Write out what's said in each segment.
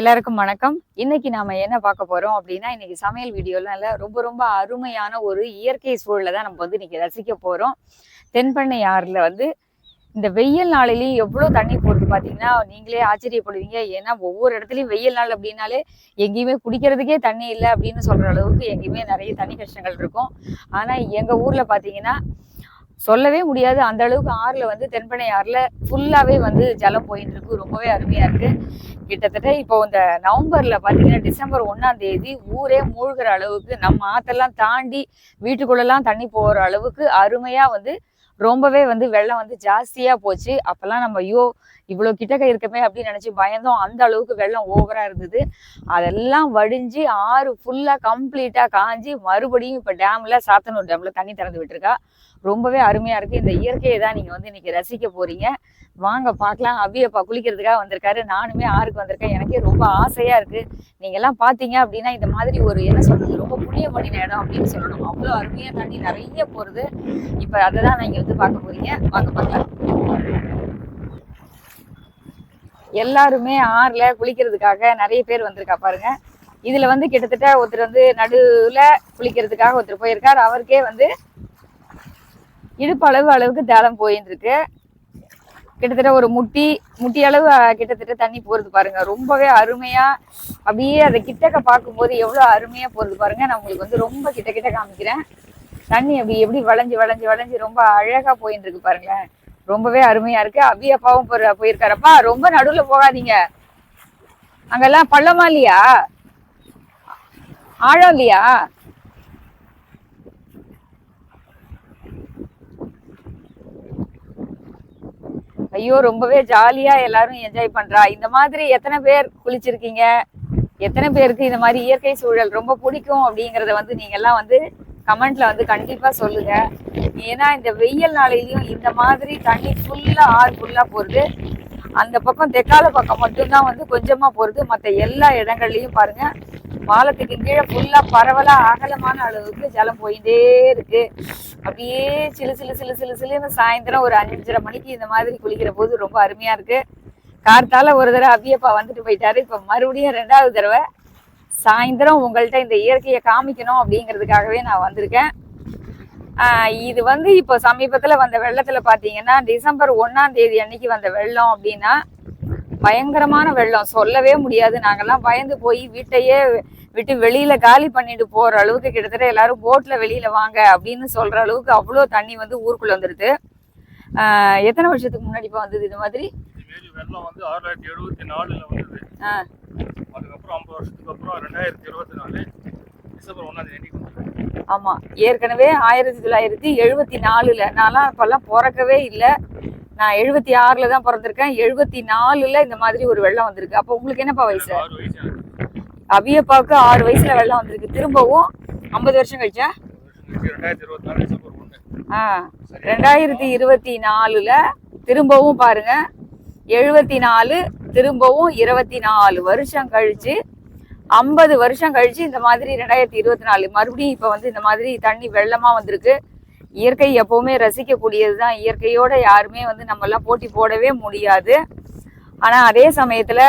எல்லாருக்கும் வணக்கம். இன்னைக்கு நாம என்ன பார்க்க போறோம் அப்படின்னா இன்னைக்கு சமையல் வீடியோலாம் ரொம்ப ரொம்ப அருமையான ஒரு இயற்கை சூழலை தான் நம்ம வந்து இன்னைக்கு ரசிக்க போறோம். தென்பண்ணை ஆறுல வந்து இந்த வெயில் நாளிலையும் எவ்வளவு தண்ணி போறது பாத்தீங்கன்னா நீங்களே ஆச்சரியப்படுவீங்க. ஏன்னா ஒவ்வொரு இடத்துலயும் வெயில் நாள் அப்படின்னாலே எங்கேயுமே குடிக்கிறதுக்கே தண்ணி இல்லை அப்படின்னு சொல்ற அளவுக்கு எங்கேயுமே நிறைய தண்ணி கஷ்டங்கள் இருக்கும். ஆனா எங்க ஊர்ல பாத்தீங்கன்னா சொல்லவே முடியாது. அந்த அளவுக்கு ஆறுல வந்து தென்பனை ஆறுல ஃபுல்லாவே வந்து ஜலம் போயிட்டு இருக்கு ரொம்பவே அருமையா இருக்கு. கிட்டத்தட்ட இப்போ இந்த நவம்பர்ல பாத்தீங்கன்னா டிசம்பர் ஒன்னாம் தேதி ஊரே மூழ்கிற அளவுக்கு நம்ம ஆத்தெல்லாம் தாண்டி வீட்டுக்குள்ளெல்லாம் தண்ணி போகிற அளவுக்கு அருமையா வந்து ரொம்பவே வந்து வெள்ளம் வந்து ஜாஸ்தியா போச்சு. அப்பெல்லாம் நம்ம ஐயோ இவ்வளோ கிட்டக்க இருக்கமே அப்படின்னு நினச்சி பயந்தோம். அந்த அளவுக்கு வெள்ளம் ஓவரா இருந்தது. அதெல்லாம் வடிஞ்சு ஆறு ஃபுல்லா கம்ப்ளீட்டா காஞ்சி மறுபடியும் இப்போ டேம்ல சாத்தனூர் டேம்ல தண்ணி திறந்து விட்டுருக்கா. ரொம்பவே அருமையா இருக்கு. இந்த இயற்கையை தான் நீங்க வந்து இன்னைக்கு ரசிக்க போறீங்க. வாங்க பார்க்கலாம். அவ்வியப்பா குளிக்கிறதுக்காக வந்திருக்காரு. நானுமே ஆறுக்கு வந்திருக்கேன். எனக்கே ரொம்ப ஆசையா இருக்கு. நீங்க எல்லாம் பாத்தீங்க அப்படின்னா இந்த மாதிரி ஒரு என்ன சொல்றது ரொம்ப புண்ணிய பண்ணின இடம் அப்படின்னு சொல்லணும். அவ்வளோ அருமையா தண்ணி நிறைய போறது. இப்ப அதை தான் நீங்க வந்து பார்க்க போறீங்க. வாங்க பார்க்கலாம். எல்லாருமே ஆறுல குளிக்கிறதுக்காக நிறைய பேர் வந்திருக்கா பாருங்க. இதுல வந்து கிட்டத்தட்ட ஒருத்தர் வந்து நடுவுல குளிக்கிறதுக்காக ஒருத்தர் போயிருக்காரு. அவருக்கே வந்து இடுப்பு அளவு அளவுக்கு தேளம் போயின்னு இருக்கு கிட்டத்தட்ட ஒரு முட்டி முட்டி அளவு கிட்டத்தட்ட தண்ணி போகிறது பாருங்க. ரொம்பவே அருமையா அப்படியே அதை கிட்டக்க பார்க்கும்போது எவ்வளோ அருமையா போகிறது பாருங்க. நான் உங்களுக்கு வந்து ரொம்ப கிட்ட கிட்ட காமிக்கிறேன். தண்ணி அப்படி எப்படி வளைஞ்சு வளைஞ்சு வளைஞ்சு ரொம்ப அழகா போயின்னு இருக்கு பாருங்களேன். ரொம்பவே அருமையா இருக்கு. அபி அப்பாவும் போயிருக்காரப்பா. ரொம்ப நடுவுல போகாதீங்க. அங்கெல்லாம் பள்ளமா இல்லையா? ஆழம் இல்லையா? ஐயோ ரொம்பவே ஜாலியா எல்லாரும் என்ஜாய் பண்றா. இந்த மாதிரி எத்தனை பேர் குளிச்சிருக்கீங்க? எத்தனை பேருக்கு இந்த மாதிரி இயற்கை சூழல் ரொம்ப பிடிக்கும் அப்படிங்கறத வந்து நீங்க எல்லாம் வந்து கமெண்ட்ல வந்து கண்டிப்பா சொல்லுங்க. ஏன்னா இந்த வெயில் நாளையிலயும் இந்த மாதிரி தண்ணி ஃபுல்லா ஆறு ஃபுல்லா போறது அந்த பக்கம் தெற்கால பக்கம் மட்டும்தான் வந்து கொஞ்சமா போறது. மற்ற எல்லா இடங்கள்லயும் பாருங்க பாலத்துக்கு கீழே ஃபுல்லா பரவலா அகலமான அளவுக்கு ஜலம் போயிட்டே இருக்கு. அப்படியே சிலு சிலு சிலு சிலு சிலுன்னு சாயந்தரம் ஒரு அஞ்சரை மணிக்கு இந்த மாதிரி குளிக்கிற போது ரொம்ப அருமையா இருக்கு. கார்த்தால ஒரு தடவை அபியப்பா வந்துட்டு போயிட்டாரு. இப்ப மறுபடியும் ரெண்டாவது தடவை சாயந்தரம் உங்கள்கிட்ட இந்த இயற்கையை காமிக்கணும் அப்படிங்கிறதுக்காகவே நான் வந்திருக்கேன். இது வந்து இப்போ சமீபத்துல வந்த வெள்ளத்துல பாத்தீங்கன்னா டிசம்பர் ஒண்ணாம் தேதி அன்னைக்கு வந்த வெள்ளம் அப்படின்னா பயங்கரமான வெள்ளம். சொல்லவே முடியாது. நாங்கெல்லாம் பயந்து போய் வீட்டையே விட்டு வெளியில காலி பண்ணிட்டு போற அளவுக்கு கிட்டத்தட்ட எல்லாரும் போட்ல வெளியில வாங்க அப்படின்னு சொல்ற அளவுக்கு அவ்வளோ தண்ணி வந்து ஊருக்குள்ள வந்துடுது எத்தனை வருஷத்துக்கு முன்னாடி இப்போ வந்தது இது மாதிரி? வெள்ளம் வந்து தொள்ளாயிரத்தி எழுபத்தி நாலுல வந்தது. அதுக்கப்புறம் ஐம்பது வருஷத்துக்கு அப்புறம் ரெண்டாயிரத்தி இருபத்தி நாலு. டிசம்பர் ஒன்றாம் தேதி வந்தது ஆமா ஏற்கனவே ஆயிரத்தி தொள்ளாயிரத்தி எழுபத்தி நாலுல நான்லாம் அப்பெல்லாம் பிறக்கவே இல்லை. நான் எழுபத்தி ஆறுல தான் பிறந்திருக்கேன். எழுபத்தி நாலுல இந்த மாதிரி ஒரு வெள்ளம் வந்திருக்கு. அப்போ உங்களுக்கு என்னப்பா வயசு? அபியப்பாவுக்கு ஆறு வயசுல வெள்ளம் வந்திருக்கு. திரும்பவும் ஐம்பது வருஷம் கழிச்சா? ஆ ரெண்டாயிரத்தி இருபத்தி நாலுல திரும்பவும் பாருங்க. எழுபத்தி நாலு திரும்பவும் இருபத்தி நாலு வருஷம் கழிச்சு ஐம்பது வருஷம் கழிச்சு இந்த மாதிரி ரெண்டாயிரத்தி இருபத்தி நாலு மறுபடியும் இப்போ வந்து இந்த மாதிரி தண்ணி வெள்ளமா வந்திருக்கு. இயற்கை எப்பவுமே ரசிக்கக்கூடியது தான் இயற்கையோட யாருமே வந்து நம்ம போட்டி போடவே முடியாது. ஆனால் அதே சமயத்தில்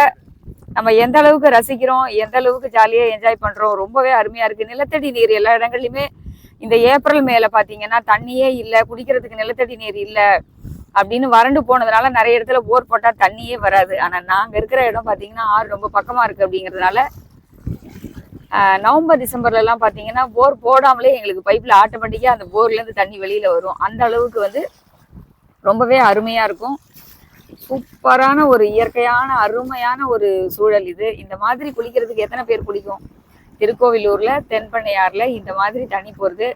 நம்ம எந்த அளவுக்கு ரசிக்கிறோம் எந்த அளவுக்கு ஜாலியாக என்ஜாய் பண்ணுறோம் ரொம்பவே அருமையாக இருக்குது நிலத்தடி நீர் எல்லா இடங்கள்லையுமே இந்த ஏப்ரல் மேலே பார்த்தீங்கன்னா தண்ணியே இல்லை குடிக்கிறதுக்கு நிலத்தடி நீர் இல்லை அப்படின்னு வறண்டு போனதுனால நிறைய இடத்துல போர் போட்டால் தண்ணியே வராது. ஆனால் நாங்கள் இருக்கிற இடம் பார்த்தீங்கன்னா ஆறு ரொம்ப பக்கமாக இருக்குது அப்படிங்கறதுனால நவம்பர் டிசம்பர்ல எல்லாம் போர் போடாமலே எங்களுக்கு பைப்பில் ஆட்டோமேட்டிக்காக அந்த போர்லேருந்து தண்ணி வெளியில் வரும். அந்த அளவுக்கு வந்து ரொம்பவே அருமையாக இருக்கும். சூப்பரான ஒரு இயற்கையான அருமையான ஒரு சூழல் இது. இந்த மாதிரி குளிக்கிறதுக்கு எத்தனை பேர் குளிக்கும்? திருக்கோவிலூரில் தென்பண்ணையாரில் இந்த மாதிரி தண்ணி போகிறது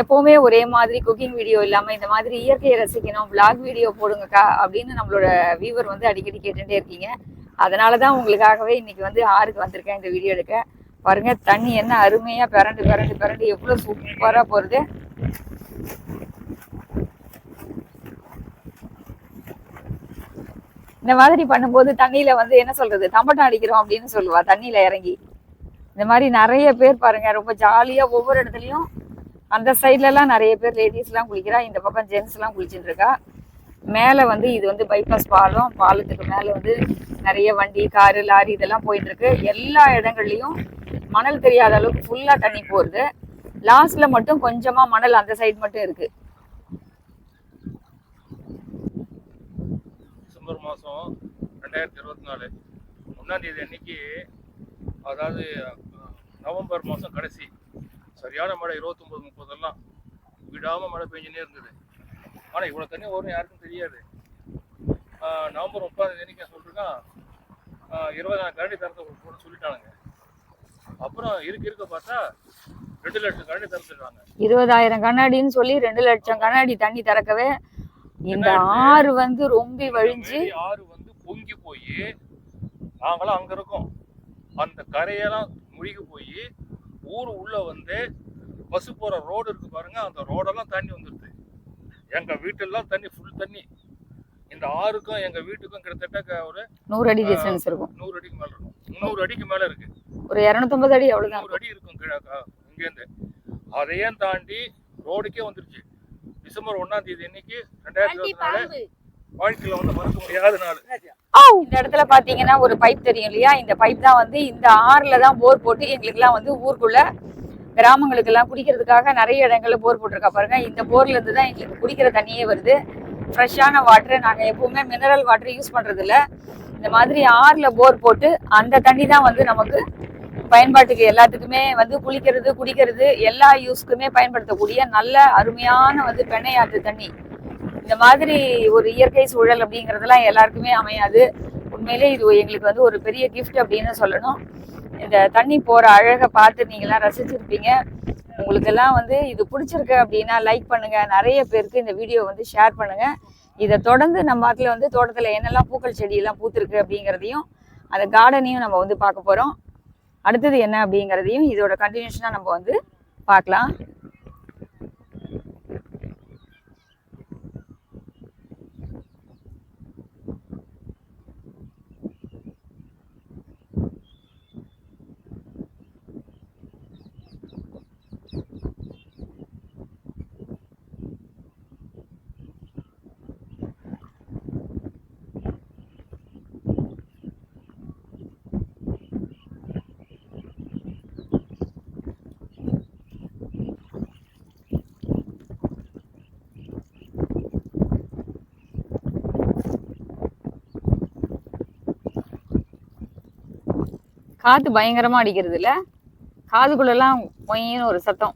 எப்போவுமே ஒரே மாதிரி குக்கிங் வீடியோ இல்லாமல் இந்த மாதிரி இயற்கையை ரசிக்கணும் vlog வீடியோ போடுங்கக்கா அப்படின்னு நம்மளோட வியூவர் வந்து அடிக்கடி கேட்டுகிட்டே இருக்கீங்க. அதனாலதான் உங்களுக்காகவே இன்றைக்கி வந்து ஆறுக்கு வந்திருக்கேன் இந்த வீடியோ எடுக்க. பாருங்க தண்ணி என்ன அருமையா பிறண்டு பிறண்டு பிறண்டு எவ்வளவு சூப்பரா போறது இந்த மாதிரி பண்ணும்போது தண்ணியில வந்து என்ன சொல்றது? தம்பட்டம் அடிக்கிறோம் அப்படின்னு சொல்லுவா தண்ணியில இறங்கி. இந்த மாதிரி நிறைய பேர் பாருங்க ரொம்ப ஜாலியா ஒவ்வொரு இடத்துலயும் அந்த சைட்ல எல்லாம் நிறைய பேர் லேடிஸ் எல்லாம் குளிக்கிறா இந்த பக்கம் ஜென்ஸ் எல்லாம் குளிச்சுட்டு இருக்கா. மேலே வந்து இது வந்து பைபாஸ் பாலம் பாலத்துக்கு மேலே வந்து நிறைய வண்டி காரு லாரி இதெல்லாம் போயிட்டு இருக்கு. எல்லா இடங்கள்லையும் மணல் தெரியாத அளவுக்கு ஃபுல்லாக தண்ணி போகுது லாஸ்ட்ல மட்டும் கொஞ்சமாக மணல் அந்த சைடு மட்டும் இருக்கு. டிசம்பர் மாதம் ரெண்டாயிரத்தி இருபத்தி நாலு ஒன்றாம் தேதி அன்னைக்கு அதாவது நவம்பர் மாதம் கடைசி சரியான மழை இருபத்தொம்பது முப்பதெல்லாம். விடாமல் மழை பெஞ்சுனே இருந்தது. ஆனால் இவ்வளோ தண்ணி வரும் யாருக்கும் தெரியாது. நவம்பர் முப்பதாம் தேதி அன்னைக்கு சொல்லிருக்கான் இருபதாயிரம் கரண்டி தரத்தை போட சொல்லிட்டானுங்க. அப்புறம் இருக்க இருக்க பார்த்தா ரெண்டு லட்சம் கரண்டி திறந்துருக்காங்க இருபதாயிரம் கண்ணாடின்னு சொல்லி ரெண்டு லட்சம் கண்ணாடி தண்ணி திறக்கவே இந்த ஆறு வந்து ரொம்ப வழிஞ்சு ஆறு வந்து பொங்கி போய் நாங்களாம் அங்க இருக்கோம். அந்த கரையெல்லாம் முழுகி போய் ஊர் உள்ள வந்து பஸ் போற ரோடு இருக்கு பாருங்க அந்த ரோடெல்லாம் தண்ணி வந்துடுது எங்க வீட்டெல்லாம் தண்ணி ஃபுல் தண்ணி. இந்த ஆறுக்கும் எங்க வீட்டுக்கும் கிட்டத்தட்ட ஒரு நூறு அடி டிஸ்டன்ஸ் இருக்கும். நூறு அடிக்கு மேல இருக்கும். முந்நூறு அடிக்கு மேல இருக்கு. ஒரு இரநூத்தம்பது அடி அவ்வளவுதான் நூறு அடி இருக்கும் கிழக்கா இங்கேருந்து. அதையும் தாண்டி ரோடுக்கே வந்துருச்சு. டிசம்பர் ஒண்ணாம் தேதி அன்னைக்கு ரெண்டாயிரத்தி இருபத்தி வாழ்க்கையில வந்து மறக்க முடியாத நாள். இந்த இடத்துல பாத்தீங்கன்னா ஒரு பைப் தெரியும் இல்லையா? இந்த பைப் தான் வந்து இந்த ஆறுல தான் போர் போட்டு எங்களுக்குலாம் வந்து ஊருக்குள்ள கிராமங்களுக்கு எல்லாம் குடிக்கிறதுக்காக நிறைய இடங்கள்ல போர் போட்டிருக்கா பாருங்க. இந்த போர்ல இருந்து தான் எங்களுக்கு குடிக்கிற தண்ணியே வருது. ஃப்ரெஷ்ஷான வாட்டரை நாங்கள் எப்பவுமே மினரல் வாட்டர் யூஸ் பண்ணுறதில்ல இந்த மாதிரி ஆறில் போர் போட்டு அந்த தண்ணி தான் வந்து நமக்கு பயன்பாட்டுக்கு எல்லாத்துக்குமே வந்து குளிக்கிறது குடிக்கிறது எல்லா யூஸ்க்குமே பயன்படுத்தக்கூடிய நல்ல அருமையான வந்து பெண்ணை ஆற்று தண்ணி. இந்த மாதிரி ஒரு இயற்கை சூழல் அப்படிங்கிறதெல்லாம் எல்லாருக்குமே அமையாது. உண்மையிலே இது எங்களுக்கு வந்து ஒரு பெரிய கிஃப்ட் அப்படின்னு சொல்லணும். இந்த தண்ணி போகிற அழகை பார்த்து நீங்களாம் ரசிச்சிருப்பீங்க. உங்களுக்கெல்லாம் வந்து இது பிடிச்சிருக்கு அப்படின்னா லைக் பண்ணுங்க. நிறைய பேருக்கு இந்த வீடியோ வந்து ஷேர் பண்ணுங்க. இதை தொடர்ந்து நம்ம ஆத்துல வந்து தோட்டத்தில் என்னெல்லாம் பூக்கள் செடியெல்லாம் பூத்துருக்கு அப்படிங்கிறதையும் அந்த கார்டனையும் நம்ம வந்து பார்க்க போகிறோம் அடுத்தது என்ன அப்படிங்கிறதையும் இதோட கண்டினியூஷனாக நம்ம வந்து பார்க்கலாம். காற்று பயங்கரமாக அடிக்கிறது இல்லை காதுக்குள்ளெல்லாம் ஒயின்னு ஒரு சத்தம்.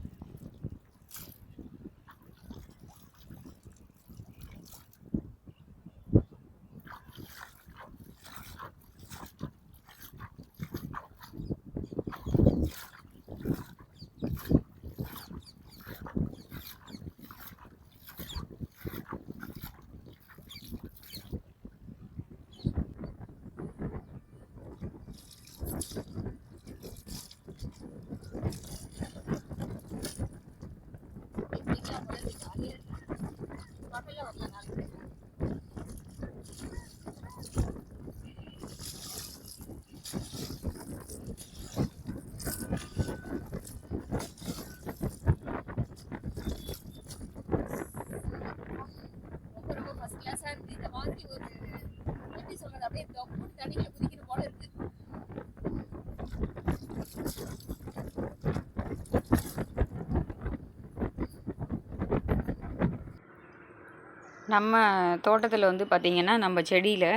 நம்ம தோட்டத்தில் வந்து பார்த்திங்கன்னா நம்ம செடியில்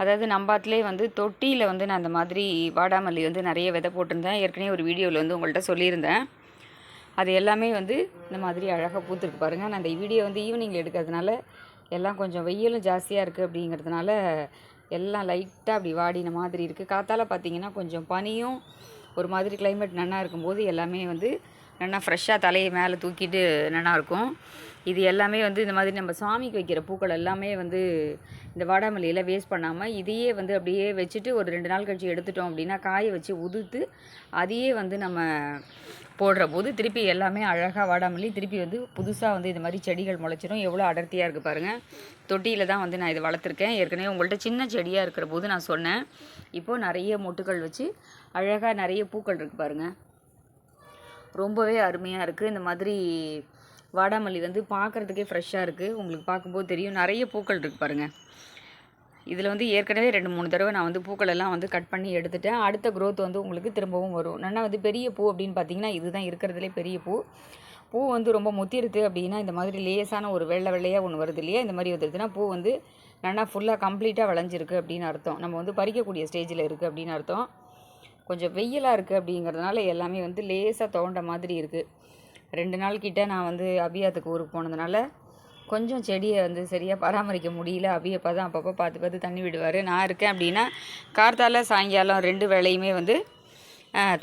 அதாவது நம்பாத்திலே வந்து தொட்டியில் வந்து நான் அந்த மாதிரி வாடாமல்லி வந்து நிறைய விதை போட்டிருந்தேன். ஏற்கனவே ஒரு வீடியோவில் வந்து உங்கள்கிட்ட சொல்லியிருந்தேன். அது எல்லாமே வந்து இந்த மாதிரி அழகாக பூத்துருக்கு பாருங்கள் நான் அந்த வீடியோ வந்து ஈவினிங்கில் எடுக்கிறதுனால எல்லாம் கொஞ்சம் வெயிலும் ஜாஸ்தியாக இருக்குது அப்படிங்கிறதுனால எல்லாம் லைட்டாக அப்படி வாடின மாதிரி இருக்குது காற்றால் பார்த்தீங்கன்னா கொஞ்சம் பனியும் ஒரு மாதிரி கிளைமேட் நன்னா இருக்கும்போது எல்லாமே வந்து நல்லா ஃப்ரெஷ்ஷாக தலையை மேலே தூக்கிட்டு நல்லா இருக்கும். இது எல்லாமே வந்து இந்த மாதிரி நம்ம சாமிக்கு வைக்கிற பூக்கள் எல்லாமே வந்து இந்த வாடாமல்லியில் வேஸ்ட் பண்ணாமல் இதையே வந்து அப்படியே வச்சுட்டு ஒரு ரெண்டு நாள் கழிச்சு எடுத்துட்டோம் அப்படின்னா காய வச்சு உதுத்து அதையே வந்து நம்ம போடுற போது திருப்பி எல்லாமே அழகாக வாடாமல்லி திருப்பி வந்து புதுசாக வந்து இது மாதிரி செடிகள் முளைச்சிடும் எவ்வளோ அடர்த்தியாக இருக்குது பாருங்கள் தொட்டியில் தான் வந்து நான் இதை வளர்த்துருக்கேன். ஏற்கனவே உங்கள்கிட்ட சின்ன செடியாக இருக்கிற போது நான் சொன்னேன். இப்போது நிறைய மொட்டுகள் வச்சு அழகாக நிறைய பூக்கள் இருக்குது பாருங்கள் ரொம்பவே அருமையாக இருக்குது இந்த மாதிரி வாடாமல்லி வந்து பார்க்குறதுக்கே ஃப்ரெஷ்ஷாக இருக்குது உங்களுக்கு பார்க்கும்போது தெரியும். நிறைய பூக்கள் இருக்குது பாருங்கள் இதில் வந்து ஏற்கனவே ரெண்டு மூணு தடவை நான் வந்து பூக்களெல்லாம் வந்து கட் பண்ணி எடுத்துட்டேன். அடுத்த க்ரோத் வந்து உங்களுக்கு திரும்பவும் வரும். நல்லா வந்து பெரிய பூ அப்படின்னு பார்த்தீங்கன்னா இதுதான் இருக்கிறதுலே பெரிய பூ. பூ வந்து ரொம்ப முத்திருது அப்படின்னா இந்த மாதிரி லேசான ஒரு வெள்ளை வெள்ளையாக ஒன்று வருது இல்லையா? இந்த மாதிரி வந்துருதுன்னா பூ வந்து நல்லா ஃபுல்லாக கம்ப்ளீட்டாக விளைஞ்சிருக்கு அப்படின்னு அர்த்தம். நம்ம வந்து பறிக்கக்கூடிய ஸ்டேஜில் இருக்குது அப்படின்னு அர்த்தம். கொஞ்சம் வெயிலாக இருக்குது அப்படிங்கிறதுனால எல்லாமே வந்து லேசாக தோண்ட மாதிரி இருக்குது ரெண்டு நாள் கிட்ட நான் வந்து அபியாத்துக்கு ஊருக்கு போனதுனால கொஞ்சம் செடியை வந்து சரியாக பராமரிக்க முடியல. அபியப்பா தான் அப்பப்போ பார்த்து பார்த்து தண்ணி விடுவார். நான் இருக்கேன் அப்படின்னா கார்த்தால சாயங்காலம் ரெண்டு வேளையுமே வந்து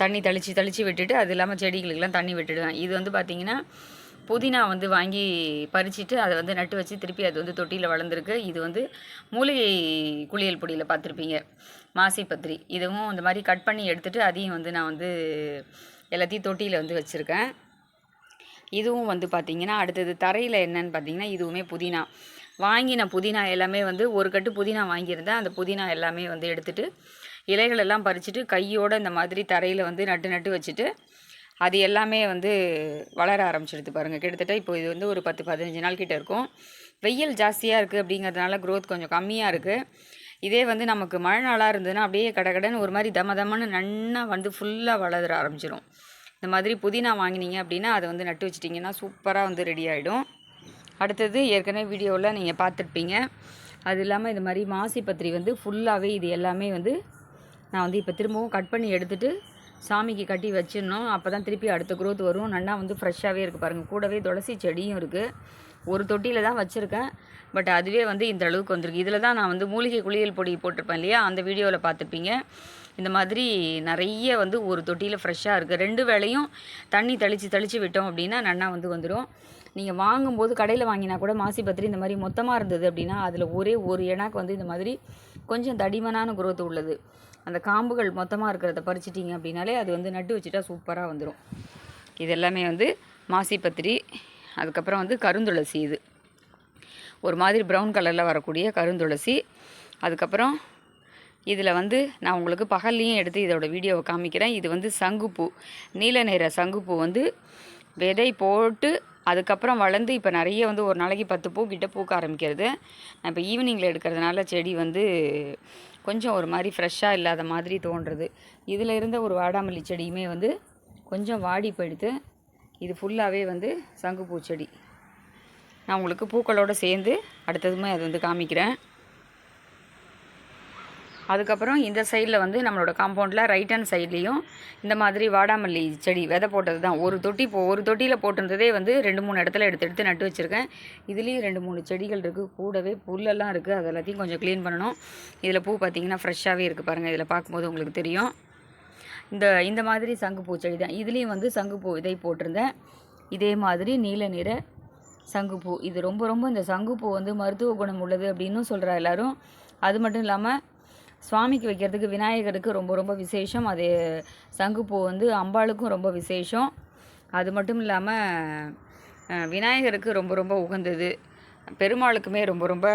தண்ணி தெளித்து தெளித்து விட்டுட்டு அது இல்லாமல் செடிகளுக்கெல்லாம் தண்ணி விட்டுடுவேன். இது வந்து பார்த்திங்கன்னா புதினா வந்து வாங்கி பறிச்சுட்டு அதை வந்து நட்டு வச்சு திருப்பி அது வந்து தொட்டியில் வளர்ந்துருக்கு. இது வந்து மூலிகை குளியல் பொடியில் பார்த்துருப்பீங்க. மாசி பத்திரி. இதுவும் இந்த மாதிரி கட் பண்ணி எடுத்துகிட்டு அதையும் வந்து நான் வந்து எல்லாத்தையும் தொட்டியில் வந்து வச்சுருக்கேன். இதுவும் வந்து பார்த்திங்கன்னா அடுத்தது தரையில் என்னன்னு பார்த்தீங்கன்னா இதுவுமே புதினா. வாங்கின புதினா எல்லாமே வந்து ஒரு கட்டு புதினா வாங்கியிருந்தேன். அந்த புதினா எல்லாமே வந்து எடுத்துகிட்டு இலைகளெல்லாம் பறிச்சுட்டு கையோடு இந்த மாதிரி தரையில் வந்து நட்டு நட்டு வச்சுட்டு அது எல்லாமே வந்து வளர ஆரம்பிச்சிடுது பாருங்கள் கிட்டத்தட்ட இப்போ இது வந்து ஒரு பத்து பதினஞ்சு நாள் கிட்டே இருக்கும். வெயில் ஜாஸ்தியாக இருக்குது அப்படிங்கிறதுனால க்ரோத் கொஞ்சம் கம்மியாக இருக்குது இதே வந்து நமக்கு மழை நாளாக இருந்ததுன்னா அப்படியே கடகடன்னு ஒரு மாதிரி தம தமன்னு நன்னா வந்து ஃபுல்லாக வளர ஆரம்பிச்சிடும் இந்த மாதிரி புதினா வாங்கினீங்க அப்படின்னா அதை வந்து நட்டு வச்சிட்டிங்கன்னா சூப்பராக வந்து ரெடி ஆகிடும் அடுத்தது ஏற்கனவே வீடியோவில் நீங்கள் பார்த்துருப்பீங்க. அது இல்லாமல் இது மாதிரி மாசி பத்திரி வந்து ஃபுல்லாகவே இது எல்லாமே வந்து நான் வந்து இப்போ திரும்பவும் கட் பண்ணி எடுத்துகிட்டு சாமிக்கு கட்டி வச்சிடணும். அப்போ தான் திருப்பி அடுத்த க்ரோத் வரும். நல்லா வந்து ஃப்ரெஷ்ஷாகவே இருக்குது பாருங்கள் கூடவே துளசி செடியும் இருக்குது ஒரு தொட்டியில் தான் வச்சுருக்கேன். பட் அதுவே வந்து இந்த அளவுக்கு வந்திருக்கு. இதில் தான் நான் வந்து மூலிகை குளியல் பொடி போட்டிருப்பேன் இல்லையா? அந்த வீடியோவில் பார்த்துருப்பீங்க. இந்த மாதிரி நிறைய வந்து ஒரு தொட்டியில் ஃப்ரெஷ்ஷாக இருக்குது ரெண்டு வேளையும் தண்ணி தெளித்து தெளித்து விட்டோம் அப்படின்னா நன்னா வந்து வந்துடும் நீங்கள் வாங்கும்போது கடையில் வாங்கினா கூட மாசி பத்திரி இந்த மாதிரி மொத்தமாக இருந்தது அப்படின்னா அதில் ஒரே ஒரு இனாக்கு வந்து இந்த மாதிரி கொஞ்சம் தடிமனான குரோத்து உள்ளது. அந்த காம்புகள் மொத்தமாக இருக்கிறத பறிச்சிட்டிங்க அப்படின்னாலே அது வந்து நட்டு வச்சுட்டா சூப்பராக வந்துடும் இது எல்லாமே வந்து மாசி பத்திரி அதுக்கப்புறம் வந்து கருந்துளசி இது. ஒரு மாதிரி ப்ரௌன் கலரில் வரக்கூடிய கருந்துளசி அதுக்கப்புறம் இதில் வந்து நான் உங்களுக்கு பகல்லையும் எடுத்து இதோட வீடியோவை காமிக்கிறேன். இது வந்து சங்குப்பூ. நீல நிற சங்குப்பூ வந்து விதை போட்டு அதுக்கப்புறம் வளர்ந்து இப்போ நிறைய வந்து ஒரு நாளைக்கு பத்து பூ கிட்ட பூக்க ஆரம்பிக்கிறது. நான் இப்போ ஈவினிங்கில் எடுக்கிறதுனால செடி வந்து கொஞ்சம் ஒரு மாதிரி ஃப்ரெஷ்ஷாக இல்லாத மாதிரி தோன்றுறது. இதில் இருந்த ஒரு வாடாமல்லி செடியுமே வந்து கொஞ்சம் வாடி போயிடுது. இது ஃபுல்லாகவே வந்து சங்குப்பூ செடி. நான் உங்களுக்கு பூக்களோடு சேர்ந்து அடுத்ததுமே அது வந்து காமிக்கிறேன். அதுக்கப்புறம் இந்த சைடில் வந்து நம்மளோட காம்பவுண்டில் ரைட் ஹேண்ட் சைட்லேயும் இந்த மாதிரி வாடாமல்லி செடி விதை போட்டது தான் ஒரு தொட்டி இப்போ ஒரு தொட்டியில் போட்டிருந்ததே வந்து ரெண்டு மூணு இடத்துல எடுத்து எடுத்து நட்டு வச்சுருக்கேன். இதுலேயும் ரெண்டு மூணு செடிகள் இருக்குது கூடவே புல்லெல்லாம் இருக்குது அது எல்லாத்தையும் கொஞ்சம் க்ளீன் பண்ணணும். இதில் பூ பார்த்திங்கன்னா ஃப்ரெஷ்ஷாகவே இருக்குது பாருங்கள் இதில் பார்க்கும்போது உங்களுக்கு தெரியும். இந்த இந்த மாதிரி சங்குப்பூ செடி தான் இதுலேயும் வந்து சங்குப்பூ விதை போட்டிருந்தேன். இதே மாதிரி நீல நிற சங்குப்பூ. இது ரொம்ப ரொம்ப இந்த சங்குப்பூ வந்து மருத்துவ குணம் உள்ளது அப்படின்னும் சொல்கிறா எல்லாரும். அது மட்டும் இல்லாமல் சுவாமிக்கு வைக்கிறதுக்கு விநாயகருக்கு ரொம்ப ரொம்ப விசேஷம். அது சங்குப்பூ வந்து அம்பாளுக்கும் ரொம்ப விசேஷம். அது மட்டும் இல்லாமல் விநாயகருக்கு ரொம்ப ரொம்ப உகந்தது. பெருமாளுக்குமே ரொம்ப ரொம்ப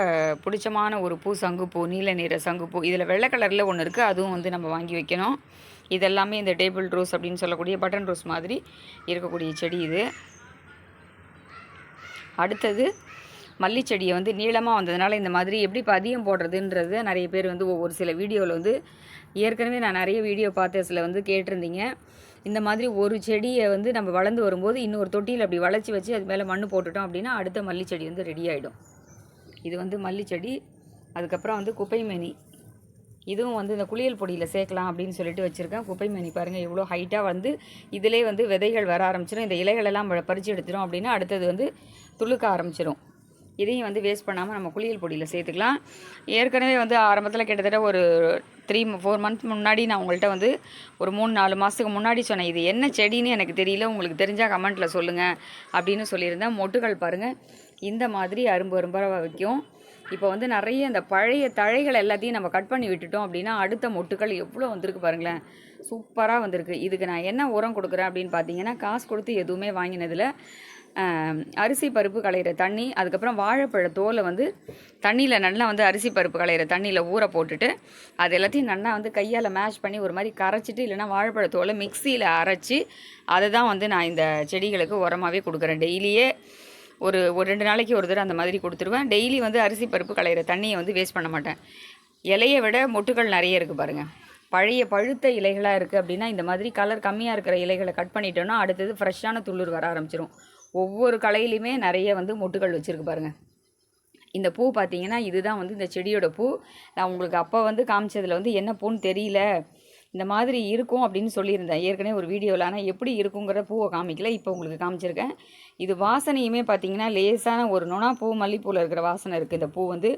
பிடிச்சமான ஒரு பூ சங்குப்பூ நீல நிற சங்குப்பூ. இதில் வெள்ளை கலரில் ஒன்று இருக்குது அதுவும் வந்து நம்ம வாங்கி வைக்கணும். இதெல்லாமே இந்த டேபிள் ரோஸ் அப்படின்னு சொல்லக்கூடிய பட்டன் ரோஸ் மாதிரி இருக்கக்கூடிய செடி இது. அடுத்தது மல்லிச்செடியை வந்து நீளமாக வந்ததுனால இந்த மாதிரி எப்படி பதியம் போடுறதுன்றது நிறைய பேர் வந்து ஒவ்வொரு சில வீடியோவில் வந்து ஏற்கனவே நான் நிறைய வீடியோ பார்த்த சில வந்து கேட்டிருந்தீங்க. இந்த மாதிரி ஒரு செடியை வந்து நம்ம வளர்ந்து வரும்போது இன்னொரு தொட்டியில் அப்படி வளைச்சி வச்சு அது மேலே மண் போட்டுட்டோம் அப்படின்னா அடுத்த மல்லிச்செடி வந்து ரெடி ஆகிடும் இது வந்து மல்லிச்செடி அதுக்கப்புறம் வந்து குப்பைமேனி. இதுவும் வந்து இந்த குளியல் பொடியில் சேர்க்கலாம் அப்படின்னு சொல்லிட்டு வச்சுருக்கேன். குப்பைமேனி பாருங்கள் இவ்வளோ ஹைட்டாக வந்து இதிலே வந்து விதைகள் வர ஆரம்பிச்சிடும் இந்த இலைகளெல்லாம் பறித்து எடுத்துரும் அப்படின்னா அடுத்தது வந்து துளுக்க ஆரம்பிச்சிடும் இதையும் வந்து வேஸ்ட் பண்ணாமல் நம்ம குளியல் பொடியில் சேர்த்துக்கலாம். ஏற்கனவே வந்து ஆரம்பத்தில் கிட்டத்தட்ட ஒரு த்ரீ ஃபோர் மந்த் முன்னாடி நான் உங்கள்கிட்ட வந்து ஒரு மூணு நாலு மாதத்துக்கு முன்னாடி சொன்னேன் இது என்ன செடின்னு எனக்கு தெரியல உங்களுக்கு தெரிஞ்சால் கமெண்ட்டில் சொல்லுங்கள் அப்படின்னு சொல்லியிருந்தேன். மொட்டுகள் பாருங்கள் இந்த மாதிரி அரும்பு அரும்பாக வைக்கும். இப்போ வந்து நிறைய இந்த பழைய தழைகள் எல்லாத்தையும் நம்ம கட் பண்ணி விட்டுட்டோம் அப்படின்னா அடுத்த மொட்டுக்கள் எவ்வளோ வந்திருக்கு பாருங்களேன். சூப்பராக வந்திருக்கு. இதுக்கு நான் என்ன உரம் கொடுக்குறேன் அப்படின்னு பார்த்தீங்கன்னா காசு கொடுத்து எதுவுமே வாங்கினதில் அரிசி பருப்பு களையிற தண்ணி அதுக்கப்புறம் வாழைப்பழ தோலை வந்து தண்ணியில் நல்லா வந்து அரிசி பருப்பு களையிற தண்ணியில் ஊற போட்டுட்டு அது எல்லாத்தையும் நல்லா வந்து கையால் மேஷ் பண்ணி ஒரு மாதிரி கரைச்சிட்டு இல்லைன்னா வாழைப்பழ தோலை மிக்சியில் அரைச்சி அதை தான் வந்து நான் இந்த செடிகளுக்கு உரமாகவே கொடுக்குறேன். டெய்லியே ஒரு ஒரு ரெண்டு நாளைக்கு ஒரு தடவை அந்த மாதிரி கொடுத்துருவேன். டெய்லி வந்து அரிசி பருப்பு களையிற தண்ணியை வந்து வேஸ்ட் பண்ண மாட்டேன். இலையை விட மொட்டுகள் நிறைய இருக்குது பாருங்கள் பழைய பழுத்த இலைகளாக இருக்குது அப்படின்னா இந்த மாதிரி கலர் கம்மியாக இருக்கிற இலைகளை கட் பண்ணிட்டோன்னா அடுத்தது ஃப்ரெஷ்ஷான துளிர் வர ஆரம்பிச்சிரும். ஒவ்வொரு கலையிலையுமே நிறைய வந்து மொட்டுகள் வச்சுருக்கு பாருங்கள் இந்த பூ பார்த்தீங்கன்னா இதுதான் வந்து இந்த செடியோட பூ. நான் உங்களுக்கு அப்போ வந்து காமிச்சதில் வந்து என்ன பூன்னு தெரியல. இந்த மாதிரி இருக்கும் அப்படின்னு சொல்லியிருந்தேன். ஏற்கனவே ஒரு வீடியோவில் ஆனால் எப்படி இருக்குங்கிற பூவை காமிக்கல. இப்போ உங்களுக்கு காமிச்சிருக்கேன். இது வாசனையுமே பார்த்தீங்கன்னா லேசான ஒரு நொணா பூ மல்லிப்பூவில் இருக்கிற வாசனை இருக்குது இந்த பூ வந்து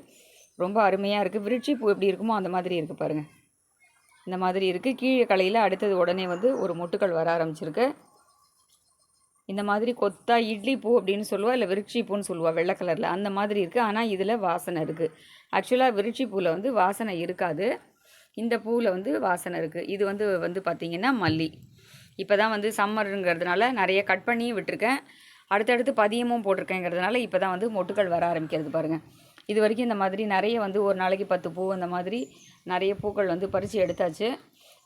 ரொம்ப அருமையாக இருக்குது விருட்சி பூ எப்படி இருக்குமோ அந்த மாதிரி இருக்குது பாருங்கள் இந்த மாதிரி இருக்குது கீழே கலையில் அடுத்தது உடனே வந்து ஒரு மொட்டுக்கள் வர ஆரம்பிச்சிருக்கு. இந்த மாதிரி கொத்தா இட்லி பூ அப்படின்னு சொல்லுவா இல்லை விருட்சி பூன்னு சொல்லுவா வெள்ளை கலரில். அந்த மாதிரி இருக்குது ஆனால் இதில் வாசனை இருக்குது ஆக்சுவலாக விருட்சி பூவில் வந்து வாசனை இருக்காது. இந்த பூவில் வந்து வாசனை இருக்குது இது வந்து வந்து பார்த்திங்கன்னா மல்லி. இப்போ தான் வந்து சம்மருங்கிறதுனால நிறைய கட் பண்ணி விட்டுருக்கேன். அடுத்தடுத்து பதியமும் போட்டிருக்கேங்கிறதுனால இப்போ தான் வந்து மொட்டுக்கள் வர ஆரம்பிக்கிறது பாருங்கள் இது வரைக்கும் இந்த மாதிரி நிறைய வந்து ஒரு நாளைக்கு பத்து பூ அந்த மாதிரி நிறைய பூக்கள் வந்து பறித்து எடுத்தாச்சு.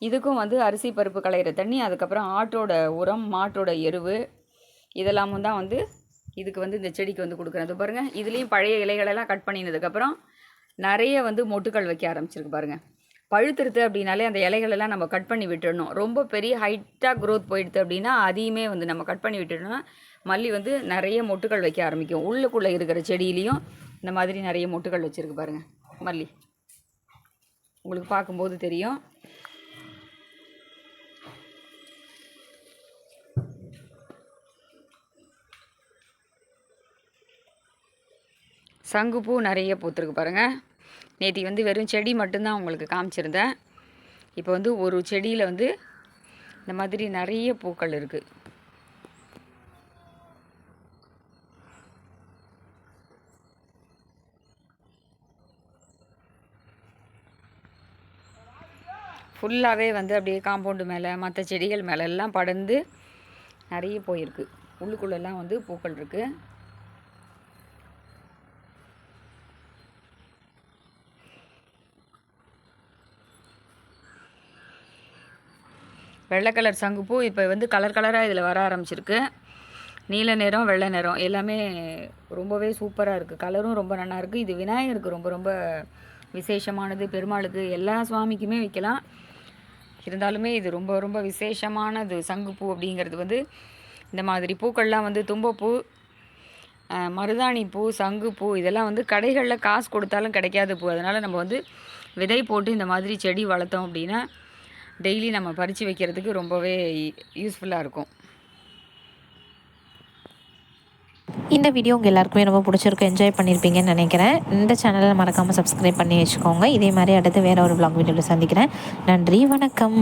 இதுக்கும் வந்து அரிசி பருப்பு களையிற தண்ணி அதுக்கப்புறம் ஆட்டோட உரம் மாட்டோட எருவு இதெல்லாமும் தான் வந்து இதுக்கு வந்து இந்த செடிக்கு வந்து கொடுக்குறது பாருங்கள் இதுலேயும் பழைய இலைகளெல்லாம் கட் பண்ணினதுக்கப்புறம் நிறைய வந்து மொட்டுக்கள் வைக்க ஆரம்பிச்சிருக்கு பாருங்கள் பழுத்துருது அப்படின்னாலே அந்த இலைகளெல்லாம் நம்ம கட் பண்ணி விட்டுடணும் ரொம்ப பெரிய ஹைட்டாக க்ரோத் போயிடுது அப்படின்னா அதையுமே வந்து நம்ம கட் பண்ணி விட்டுட்டோம்னா மல்லி வந்து நிறைய மொட்டுக்கள் வைக்க ஆரம்பிக்கும். உள்ளுக்குள்ளே இருக்கிற செடியிலையும் இந்த மாதிரி நிறைய மொட்டுக்கள் வச்சுருக்கு பாருங்கள் மல்லி. உங்களுக்கு பார்க்கும்போது தெரியும். சங்குப்பூ நிறைய பூத்துருக்கு பாருங்கள் நேற்று வந்து வெறும் செடி மட்டும்தான் உங்களுக்கு காமிச்சிருந்தேன். இப்போ வந்து ஒரு செடியில் வந்து இந்த மாதிரி நிறைய பூக்கள் இருக்குது ஃபுல்லாகவே வந்து அப்படியே காம்பவுண்டு மேலே மற்ற செடிகள் மேலே எல்லாம் படர்ந்து நிறைய போயிருக்கு. உள்ளுக்குள்ளெல்லாம் வந்து பூக்கள் இருக்குது வெள்ளை கலர் சங்குப்பூ இப்போ வந்து கலர் கலராக இதில் வர ஆரம்பிச்சிருக்கு. நீல நிறம் வெள்ளை நிறம் எல்லாமே ரொம்பவே சூப்பராக இருக்குது கலரும் ரொம்ப நல்லா இருக்குது இது விநாயகருக்கு ரொம்ப ரொம்ப விசேஷமானது பெருமாளுக்கு எல்லா சுவாமிக்குமே வைக்கலாம். இருந்தாலுமே இது ரொம்ப ரொம்ப விசேஷமானது சங்குப்பூ அப்படிங்கிறது வந்து இந்த மாதிரி பூக்கள்லாம் வந்து தும்பப்பூ மருதாணி பூ சங்குப்பூ இதெல்லாம் வந்து கடைகளில் காசு கொடுத்தாலும் கிடைக்காத பூ. அதனால் நம்ம வந்து விதை போட்டு இந்த மாதிரி செடி வளர்த்தோம் அப்படின்னா டெய்லி நம்ம பறித்து வைக்கிறதுக்கு ரொம்பவே யூஸ்ஃபுல்லாக இருக்கும். இந்த வீடியோ உங்கள் எல்லாருக்குமே ரொம்ப பிடிச்சிருக்கும். என்ஜாய் பண்ணியிருப்பீங்கன்னு நினைக்கிறேன். இந்த சேனலை மறக்காமல் சப்ஸ்கிரைப் பண்ணி வச்சுக்கோங்க. இதே மாதிரி அடுத்து வேறு ஒரு vlog வீடியோவில் சந்திக்கிறேன். நன்றி வணக்கம்.